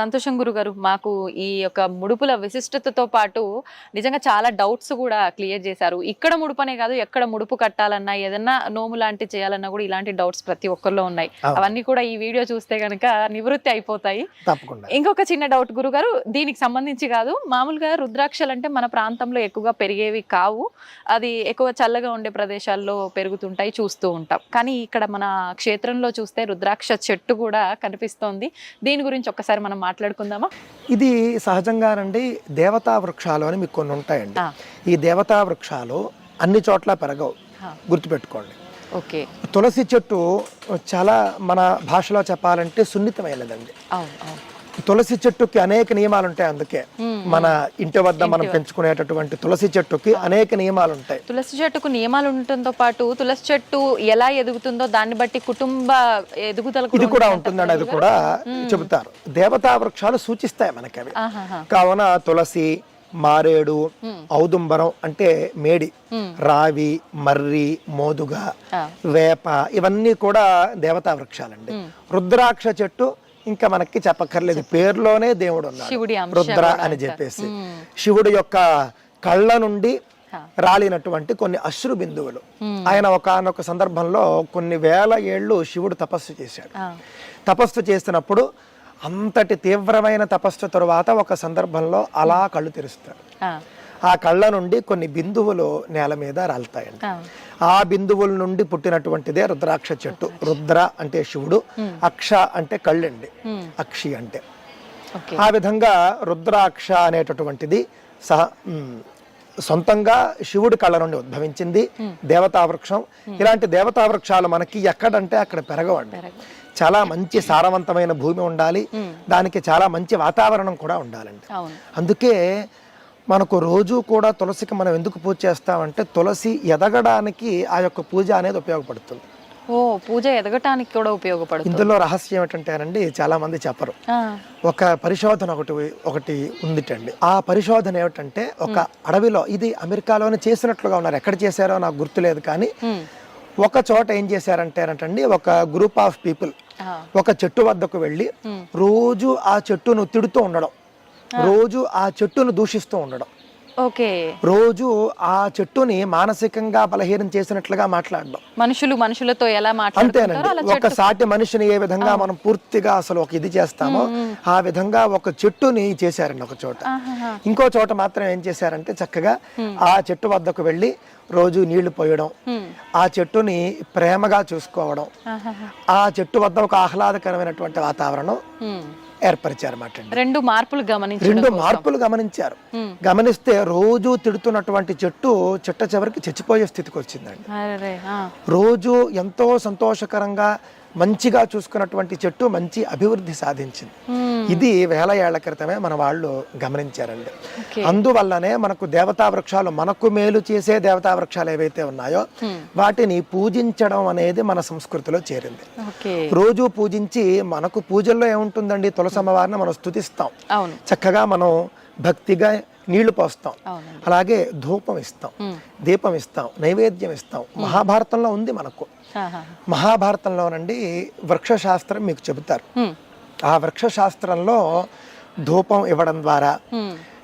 సంతోషం గురుగారు మాకు ఈ యొక్క ముడుపుల విశిష్టతతో పాటు నిజంగా చాలా డౌట్స్ కూడా క్లియర్ చేశారు. ఇక్కడ ముడుపనే కాదు ఎక్కడ ముడుపు కట్టాలన్నా ఏదన్నా నోము లాంటి చేయాలన్నా కూడా ఇలాంటి డౌట్స్ ప్రతి ఒక్కరిలో ఉన్నాయి. అవును. అవన్నీ కూడా ఈ వీడియో చూస్తే కనుక నివృత్తి అయిపోతాయి. తప్పకుండా. ఇంకొక చిన్న డౌట్ గురుగారు దీనికి సంబంధించి కాదు మామూలుగా రుద్రాక్షలు అంటే మన ప్రాంతంలో ఎక్కువగా పెరిగేవి కావు. అది ఎక్కువ చల్లగా ఉండే ప్రదేశాల్లో పెరుగుతుంటాయి చూస్తూ ఉంటాం. కానీ ఇక్కడ మన క్షేత్రంలో చూస్తే రుద్రాక్ష చెట్టు కూడా కనిపిస్తోంది. దీని గురించి ఒక్కసారి మనం మాట్లాడుకుందామా? ఇది సహజంగానండి దేవతా వృక్షాలు అని మీకు కొన్ని ఉంటాయండి. ఈ దేవతా వృక్షాలు అన్ని చోట్ల పెరగవు. గుర్తుపెట్టుకోండి. ఓకే. తులసి చెట్టు చాలా మన భాషలో చెప్పాలంటే సున్నితమైనదండి. తులసి చెట్టుకి అనేక నియమాలు ఉంటాయి అందుకే. మన ఇంటి వద్ద మనం పెంచుకునేటటువంటి తులసి చెట్టుకి అనేక నియమాలు ఉంటాయి తులసి చెట్టుకు నియమాలు ఉండటంతో పాటు తులసి చెట్టు ఎలా ఎదుగుతుందో దాన్ని బట్టి కుటుంబ ఎదుగుదల ఇది కూడా ఉంటుందండి అది కూడా చెబుతారు. దేవతా వృక్షాలు సూచిస్తాయి మనకి అవి. కావున తులసి మారేడు ఔదుంబరం అంటే మేడి రావి మర్రి మోదుగ. వేప ఇవన్నీ కూడా దేవతా వృక్షాలండి. రుద్రాక్ష చెట్టు ఇంకా మనకి చెప్పక్కర్లేదు. పేరులోనే దేవుడు ఉన్నాడు రుద్ర అని చెప్పేసి. శివుడు యొక్క కళ్ళ నుండి రాలినటువంటి కొన్ని అశ్రు బిందువులు. ఆయన ఒకనొక సందర్భంలో కొన్ని వేల ఏళ్ళు శివుడు తపస్సు చేశాడు. తపస్సు చేసినప్పుడు అంతటి తీవ్రమైన తపస్సు తరువాత ఒక సందర్భంలో అలా కళ్ళు తెరుస్తాడు ఆ. కళ్ళ నుండి కొన్ని బిందువులు నేల మీద రాలుతాయండి. ఆ. బిందువుల నుండి పుట్టినటువంటిదే రుద్రాక్ష చెట్టు. రుద్ర అంటే శివుడు అక్ష అంటే కళ్ళండి. అక్షి అంటే. ఆ విధంగా రుద్రాక్ష అనేటటువంటిది సహ సొంతంగా శివుడి కళ్ళ నుండి ఉద్భవించింది దేవతా వృక్షం ఇలాంటి దేవతా వృక్షాలు మనకి ఎక్కడంటే అక్కడ పెరగవండి. చాలా మంచి సారవంతమైన భూమి ఉండాలి. దానికి చాలా మంచి వాతావరణం కూడా ఉండాలండి. అందుకే మనకు రోజు కూడా తులసికి మనం ఎందుకు పూజ చేస్తామంటే తులసి ఎదగడానికి ఆ యొక్క పూజ అనేది ఉపయోగపడుతుంది. ఓ పూజ ఎదగటానికి కూడా ఉపయోగపడుతుంది. ఇందులో రహస్యం ఏంటంటేనండి చాలా మంది చెప్పరు. ఒక పరిశోధన ఒకటి ఒకటి ఉందిటండి. ఆ పరిశోధన ఏమిటంటే ఒక అడవిలో ఇది అమెరికాలోనే చేసినట్లుగా ఉన్నారు. ఎక్కడ చేశారో నాకు గుర్తులేదు కానీ. ఒక చోట ఏం చేశారంటేనంటండి ఒక గ్రూప్ ఆఫ్ పీపుల్. ఒక చెట్టు వద్దకు వెళ్ళి రోజు ఆ చెట్టును తిడుతూ ఉండడం. రోజు ఆ చెట్టును దూషిస్తూ ఉండడం. ఓకే. రోజు ఆ చెట్టుని మానసికంగా బలహీనం చేసినట్లుగా మాట్లాడడం. మనుషులు మనుషులతో ఎలా అంతేనండి. ఒక సాటి మనిషిని ఏ విధంగా మనం పూర్తిగా అసలు ఒక ఇది చేస్తామో ఆ విధంగా ఒక చెట్టుని చేశారండి ఒక చోట. ఇంకో చోట మాత్రం ఏం చేశారంటే చక్కగా ఆ చెట్టు వద్దకు వెళ్ళి రోజు నీళ్ళు పోయడం ఆ చెట్టుని ప్రేమగా చూసుకోవడం. ఆ చెట్టు వద్ద ఒక ఆహ్లాదకరమైనటువంటి వాతావరణం. ఏర్పరిచారన్నమాట రెండు మార్పులు గమనించడం రెండు మార్పులు గమనించారు. గమనిస్తే రోజు తిడుతున్నటువంటి చెట్టు చిట్ట చివరికి చచ్చిపోయే స్థితికి వచ్చిందండి. రోజు ఎంతో సంతోషకరంగా మంచిగా చూసుకున్నటువంటి చెట్టు మంచి అభివృద్ధి సాధించింది. ఉమ్. ఇది వేల ఏళ్ళ క్రితమే మన వాళ్ళు గమనించారండి. అందువల్లనే మనకు దేవతా వృక్షాలు మనకు మేలు చేసే దేవతా వృక్షాలు ఏవైతే ఉన్నాయో వాటిని పూజించడం అనేది మన సంస్కృతిలో చేరింది. రోజు పూజించి మనకు పూజల్లో ఏముంటుందండి? తులసమ్మవారిని మనం స్తుతిస్తాం. అవును. చక్కగా మనం భక్తిగా నీళ్ళు పోస్తాం. అలాగే ధూపం ఇస్తాం. దీపం ఇస్తాం. నైవేద్యం ఇస్తాం. మహాభారతంలో ఉంది మనకు. మహాభారతంలోనండి వృక్షశాస్త్రం మీకు చెబుతారు. ఆ వృక్షశాస్త్రంలో ధూపం ఇవ్వడం ద్వారా.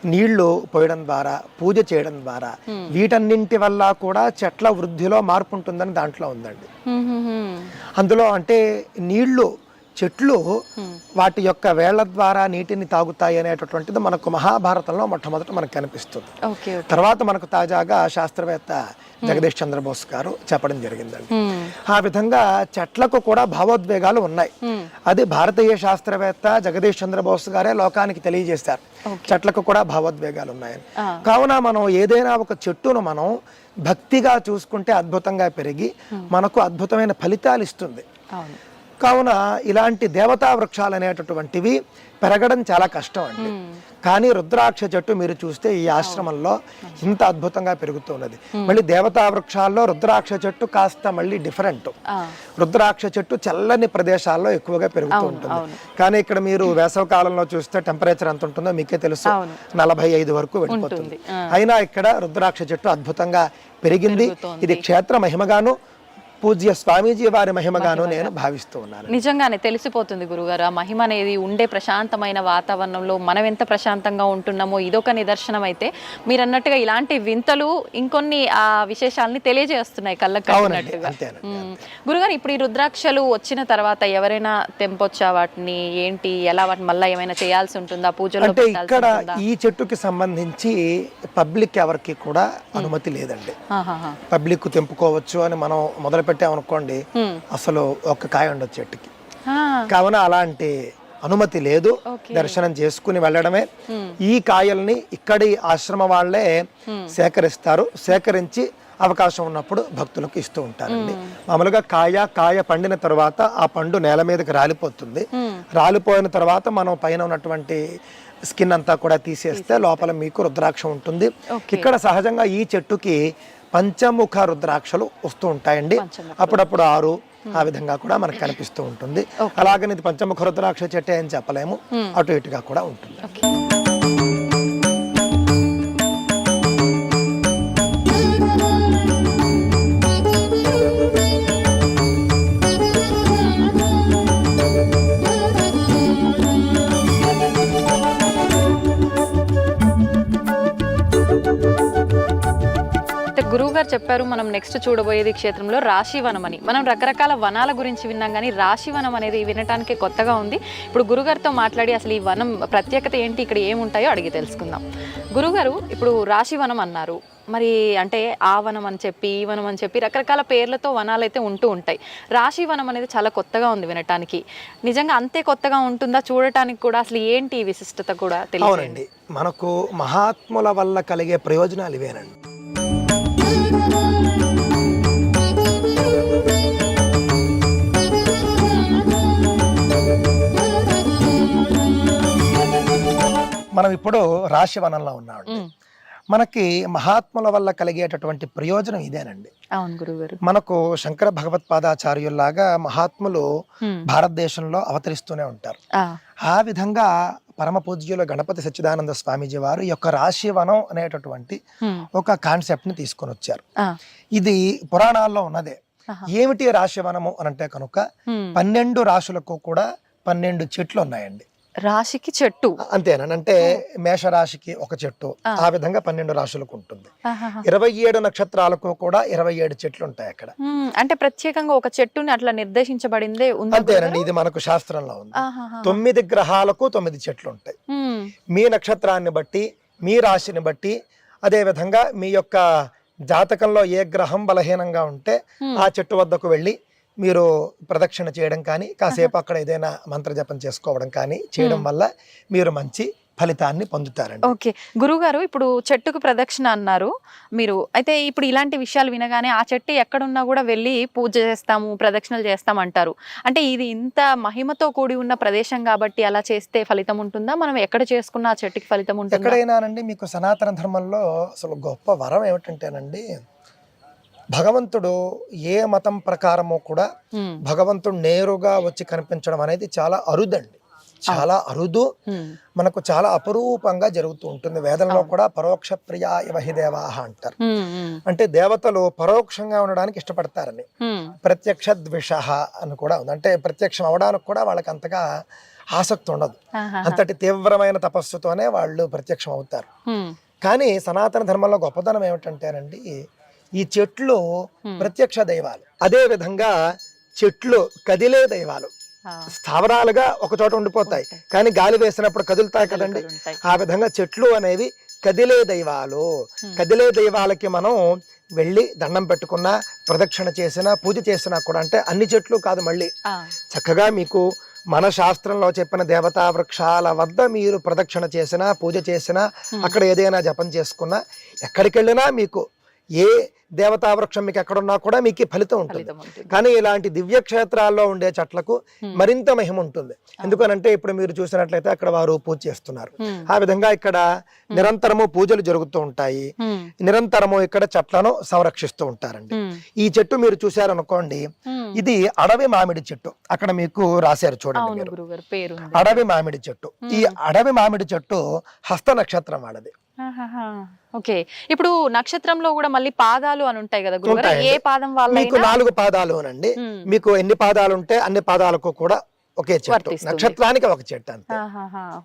నీళ్ళు పోయడం ద్వారా పూజ చేయడం ద్వారా వీటన్నింటి వల్ల కూడా చెట్ల వృద్ధిలో మార్పు ఉంటుందని దాంట్లో ఉందండి. అందులో అంటే నీళ్ళు చెట్లు వాటి యొక్క వేళ్ళ ద్వారా నీటిని తాగుతాయి అనేటటువంటిది మనకు మహాభారతంలో మొట్టమొదట మనకు కనిపిస్తుంది. తర్వాత మనకు తాజాగా శాస్త్రవేత్త జగదీష్ చంద్రబోస్ గారు చెప్పడం జరిగిందండి. ఆ విధంగా చెట్లకు కూడా భావోద్వేగాలు ఉన్నాయి. అది భారతీయ శాస్త్రవేత్త జగదీష్ చంద్రబోస్ గారే లోకానికి తెలియజేశారు. చెట్లకు కూడా భావోద్వేగాలు ఉన్నాయని. కావున మనం ఏదైనా ఒక చెట్టును మనం భక్తిగా చూసుకుంటే అద్భుతంగా పెరిగి మనకు అద్భుతమైన ఫలితాలు ఇస్తుంది. కావున ఇలాంటి దేవతా వృక్షాలు అనేటటువంటివి పెరగడం చాలా కష్టం అండి. కానీ రుద్రాక్ష చెట్టు మీరు చూస్తే ఈ ఆశ్రమంలో ఇంత అద్భుతంగా పెరుగుతున్నది. మళ్ళీ దేవతా వృక్షాల్లో రుద్రాక్ష చెట్టు కాస్త మళ్ళీ డిఫరెంట్. రుద్రాక్ష చెట్టు చల్లని ప్రదేశాల్లో ఎక్కువగా పెరుగుతూ ఉంటుంది. కానీ ఇక్కడ మీరు వేసవ కాలంలో చూస్తే టెంపరేచర్ ఎంత ఉంటుందో మీకే తెలుసు. నలభై ఐదు వరకు వెళ్ళిపోతుంది. అయినా ఇక్కడ రుద్రాక్ష చెట్టు అద్భుతంగా పెరిగింది. ఇది క్షేత్ర మహిమగాను పూజ్య స్వామీజీ వారి మహిమగాను నేను భావిస్తూ ఉన్నాను. నిజంగానే తెలిసిపోతుంది గురుగారు ఆ మహిమ అనేది ఉండే ప్రశాంతమైన వాతావరణంలో మనం ఎంత ప్రశాంతంగా ఉంటున్నామో ఇదొక నిదర్శనం అయితే. మీరు అన్నట్టుగా ఇలాంటి వింతలు ఇంకొన్ని ఆ విశేషాలని తెలియజేస్తున్నాయి కళ్ళకు కట్టినట్టుగా. గురుగారు ఇప్పుడు ఈ రుద్రాక్షలు వచ్చిన తర్వాత ఎవరైనా తెంపొచ్చా? వాటిని ఏంటి? ఎలా వాటిని మళ్ళీ ఏమైనా చేయాల్సి ఉంటుందా? పూజలో అంటే ఇక్కడ? ఈ చెట్టుకి సంబంధించి పబ్లిక్ ఎవరికి కూడా అనుమతి లేదండి. పబ్లిక్ తెంపుకోవచ్చు అని మనం మొదలు పెట్టామనుకోండి మ్మ్. అసలు ఒక కాయ ఉండొచ్చు చెట్టుకి. కావున అలాంటి అనుమతి లేదు. దర్శనం చేసుకుని వెళ్ళడమే. ఈ కాయల్ని ఇక్కడి ఆశ్రమ వాళ్ళే సేకరిస్తారు. సేకరించి అవకాశం ఉన్నప్పుడు భక్తులకు ఇస్తూ ఉంటారండి. మామూలుగా కాయ కాయ పండిన తర్వాత ఆ పండు నేల మీదకి రాలిపోతుంది. రాలిపోయిన తర్వాత మనం పైన ఉన్నటువంటి స్కిన్ అంతా కూడా తీసేస్తే లోపల మీకు రుద్రాక్ష ఉంటుంది. ఇక్కడ సహజంగా ఈ చెట్టుకి పంచముఖ రుద్రాక్షలు వస్తూ ఉంటాయండి. అప్పుడప్పుడు ఆరు ఆ విధంగా కూడా మనకు కనిపిస్తూ ఉంటుంది. అలాగని ఇది పంచముఖ రుద్రాక్ష చెట్టే అని చెప్పలేము. అటు ఇటుగా కూడా ఉంటుంది. గారు చెప్పారు మనం నెక్స్ట్ చూడబోయేది క్షేత్రంలో రాశివనం అని మనం రకరకాల వనాల గురించి విన్నాం కానీ రాశివనం అనేది వినటానికి కొత్తగా ఉంది. ఇప్పుడు గురుగారితో మాట్లాడి అసలు ఈ వనం ప్రత్యేకత ఏంటి ఇక్కడ ఏముంటాయో అడిగి తెలుసుకుందాం. గురుగారు ఇప్పుడు రాశివనం అన్నారు. మరి అంటే ఆ వనం అని చెప్పి ఈ వనం అని చెప్పి రకరకాల పేర్లతో వనాలు అయితే ఉంటూ ఉంటాయి. రాశివనం అనేది చాలా కొత్తగా ఉంది వినటానికి. నిజంగా అంతే కొత్తగా ఉంటుందా చూడటానికి కూడా అసలు ఏంటి విశిష్టత కూడా తెలియదు. మనకు మహాత్ముల వల్ల కలిగే ప్రయోజనాలు ఇవేనండి. మనం ఇప్పుడు రాశివనంలో ఉన్నామండి. మనకి మహాత్ముల వల్ల కలిగేటటువంటి ప్రయోజనం ఇదేనండి. అవును గురుగారు మనకు శంకర భగవత్పాదాచార్యుల్లాగా మహాత్ములు. భారతదేశంలో అవతరిస్తూనే ఉంటారు. ఆ విధంగా పరమ పూజ్యులు గణపతి సచ్చిదానంద స్వామీజీ వారు ఈ యొక్క రాశివనం అనేటటువంటి. ఒక కాన్సెప్ట్ని తీసుకొని వచ్చారు ఇది పురాణాల్లో ఉన్నదే. ఏమిటి రాశివనము అని అంటే కనుక. పన్నెండు రాశులకు కూడా పన్నెండు చెట్లు ఉన్నాయండి రాశికి చెట్టు. అంతేనండి అంటే మేషరాశికి ఒక చెట్టు. ఆ. విధంగా పన్నెండు రాశులకు ఉంటుంది. ఇరవై ఏడు నక్షత్రాలకు కూడా ఇరవై ఏడు చెట్లు ఉంటాయి అక్కడ. అంటే ప్రత్యేకంగా ఒక చెట్టుని అట్లా నిర్దేశించబడిందే అంతేనండి ఇది మనకు శాస్త్రంలో ఉంది. తొమ్మిది గ్రహాలకు తొమ్మిది చెట్లు ఉంటాయి. మీ నక్షత్రాన్ని బట్టి మీ రాశిని బట్టి అదే విధంగా మీ యొక్క జాతకంలో ఏ గ్రహం బలహీనంగా ఉంటే ఆ చెట్టు వద్దకు వెళ్ళి మీరు ప్రదక్షిణ చేయడం కానీ కాసేపు అక్కడ ఏదైనా మంత్ర జపం చేసుకోవడం కానీ చేయడం వల్ల మీరు మంచి ఫలితాన్ని పొందుతారండి. ఓకే. గురుగారు ఇప్పుడు చెట్టుకు ప్రదక్షిణ అన్నారు. మీరు అయితే ఇప్పుడు ఇలాంటి విషయాలు వినగానే ఆ చెట్టు ఎక్కడున్నా కూడా వెళ్ళి పూజ చేస్తాము ప్రదక్షిణలు చేస్తాం అంటారు. అంటే ఇది ఇంత మహిమతో కూడి ఉన్న ప్రదేశం కాబట్టి అలా చేస్తే ఫలితం ఉంటుందా? మనం ఎక్కడ చేసుకున్న ఆ చెట్టుకి ఫలితం ఉంటుందా? ఎక్కడైనానండి మీకు సనాతన ధర్మంలో అసలు గొప్ప వరం ఏమిటంటేనండి భగవంతుడు ఏ మతం ప్రకారమో కూడా. భగవంతుడు నేరుగా వచ్చి కనిపించడం అనేది చాలా అరుదండి చాలా అరుదు. మనకు చాలా అపరూపంగా జరుగుతూ ఉంటుంది వేదంలో కూడా పరోక్ష ప్రియా ఇవహి దేవాహ అంటారు. అంటే దేవతలు పరోక్షంగా ఉండడానికి ఇష్టపడతారని. ప్రత్యక్ష ద్విష అని కూడా ఉంది అంటే ప్రత్యక్షం అవడానికి కూడా వాళ్ళకి అంతగా ఆసక్తి ఉండదు. అంతటి తీవ్రమైన తపస్సుతోనే వాళ్ళు ప్రత్యక్షం అవుతారు. కానీ సనాతన ధర్మంలో గొప్పతనం ఏమిటంటేనండి ఈ చెట్లు ప్రత్యక్ష దైవాలు. అదే విధంగా చెట్లు కదిలే దైవాలు. స్థావరాలుగా ఒక చోట ఉండిపోతాయి. కానీ గాలి వేసినప్పుడు కదులుతాయి కదండి. ఆ విధంగా చెట్లు అనేవి కదిలే దైవాలు. కదిలే దైవాలకి మనం వెళ్ళి దండం పెట్టుకున్నా ప్రదక్షిణ చేసినా పూజ చేసినా కూడా అంటే అన్ని చెట్లు కాదు మళ్ళీ. చక్కగా మీకు మన శాస్త్రంలో చెప్పిన దేవతా వృక్షాల వద్ద మీరు ప్రదక్షిణ చేసినా పూజ చేసినా అక్కడ ఏదైనా జపం చేసుకున్నా ఎక్కడికి వెళ్ళినా మీకు ఏ దేవతా వృక్షం మీకు ఎక్కడున్నా కూడా మీకు ఫలితం ఉంటుంది. కానీ ఇలాంటి దివ్య క్షేత్రాల్లో ఉండే చెట్లకు మరింత మహిమ ఉంటుంది. ఎందుకనంటే ఇప్పుడు మీరు చూసినట్లయితే అక్కడ వారు పూజ చేస్తున్నారు. ఆ విధంగా ఇక్కడ నిరంతరము పూజలు జరుగుతూ ఉంటాయి. నిరంతరము ఇక్కడ చెట్లను సంరక్షిస్తూ ఉంటారండి. ఈ చెట్టు మీరు చూశారనుకోండి Hmm. ఇది అడవి మామిడి చెట్టు. అక్కడ మీకు రాశారు చూడండి మీరు. అడవి మామిడి చెట్టు. ఈ అడవి మామిడి చెట్టు హస్త నక్షత్రం వాళ్ళది. ఓకే. ఇప్పుడు నక్షత్రంలో కూడా మళ్ళీ పాదాలు అని ఉంటాయి కదా గురుగారు. ఏ పాదం మీకు వాళ్ళైనా నాలుగు పాదాలు అనండి. మీకు ఎన్ని పాదాలు ఉంటే అన్ని పాదాలకు కూడా ఒకే చెట్టు. నక్షత్రానికి ఒక చెట్టు అంతే.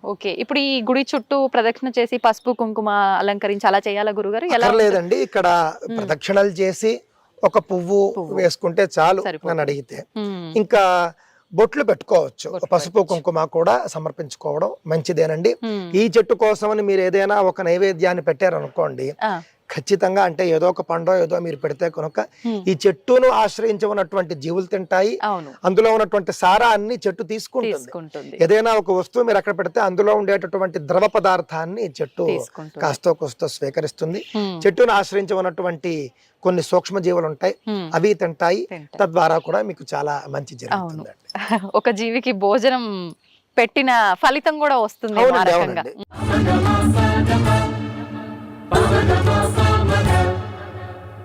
ఓకే. ఇప్పుడు ఈ గుడి చుట్టూ ప్రదక్షిణ చేసి పసుపు కుంకుమ అలంకరించి అలా చేయాలా గురుగారు? ఎలా? లేదండి ఇక్కడ ప్రదక్షిణలు చేసి ఒక పువ్వు వేసుకుంటే చాలు. నన్ను అడిగితే. ఇంకా బొట్లు పెట్టుకోవచ్చు పసుపు కుంకుమ కూడా సమర్పించుకోవడం మంచిదేనండి. ఈ చెట్టు కోసమని మీరు ఏదైనా ఒక నైవేద్యాన్ని పెట్టారనుకోండి. ఖచ్చితంగా అంటే ఏదో ఒక పండో ఏదో మీరు పెడితే కనుక. ఈ చెట్టును ఆశ్రయించి ఉన్నటువంటి జీవులు తింటాయి. అందులో ఉన్నటువంటి సారాన్ని చెట్టు తీసుకుంటుంది. ఏదైనా ఒక వస్తువు మీరు అక్కడ పెడితే అందులో ఉండేటటువంటి ద్రవ పదార్థాన్ని చెట్టు. కాస్తో కోస్తో స్వీకరిస్తుంది. చెట్టును ఆశ్రయించి ఉన్నటువంటి కొన్ని సూక్ష్మ జీవులు ఉంటాయి. అవి తింటాయి. తింటాయి. తద్వారా కూడా మీకు చాలా మంచి జరుగుతుంది ఒక జీవికి భోజనం పెట్టిన ఫలితం కూడా వస్తుంది